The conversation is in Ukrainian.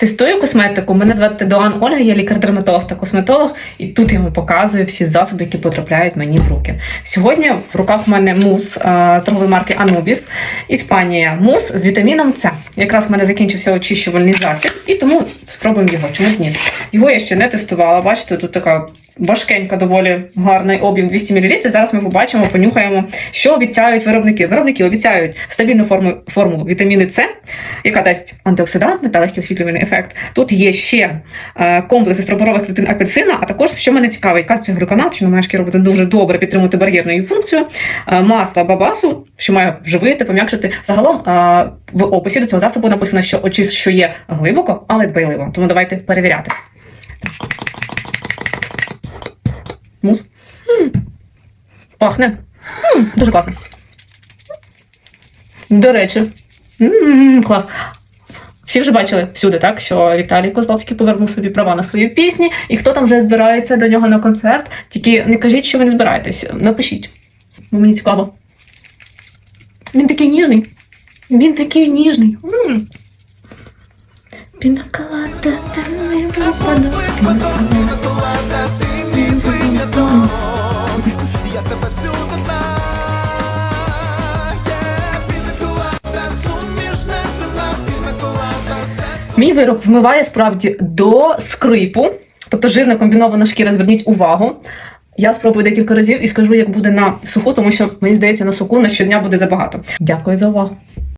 Тестую косметику. Мене звати Доан Ольга, я лікар-дерматолог та косметолог, і тут я вам показую всі засоби, які потрапляють мені в руки. Сьогодні в руках в мене мус е, торгової марки Anubis, Іспанія. Мус з вітаміном С. Якраз в мене закінчився очищувальний засіб, і тому спробуємо його. Чому б ні? Його я ще не тестувала. Бачите, тут така важкенька, доволі гарний об'єм 200 мл. Зараз ми побачимо, понюхаємо, що обіцяють виробники. Виробники обіцяють стабільну форму, формулу вітаміни С, яка дасть антиоксидантний та легкий освітлювальний ефект. Тут є ще е, комплекс строборових клітин апельсина, а також, що мене цікавить, кальцій глюконат, що на шкірі буде дуже добре підтримувати бар'єрну її функцію, е, масло бабасу, що має вживити, пом'якшити. Загалом е, в описі до цього засобу написано, що очищує глибоко, але дбайливо. Тому давайте перевіряти. Мус. М. Пахне. М, Дуже класно. До речі, М, клас. Всі вже бачили всюди, так що Віталій Козловський повернув собі права на свої пісні, і хто там вже збирається до нього на концерт. Тільки не кажіть, що ви не збираєтесь. Напишіть, бо мені цікаво. Він такий ніжний. Він такий ніжний. М. Пінаколада, та не випадок, Я тебе всюди Мій вироб вмиває справді до скрипу, тобто жирна комбінована шкіра, зверніть увагу. Я спробую декілька разів і скажу, як буде на суху, тому що мені здається, на суху на щодня буде забагато. Дякую за увагу.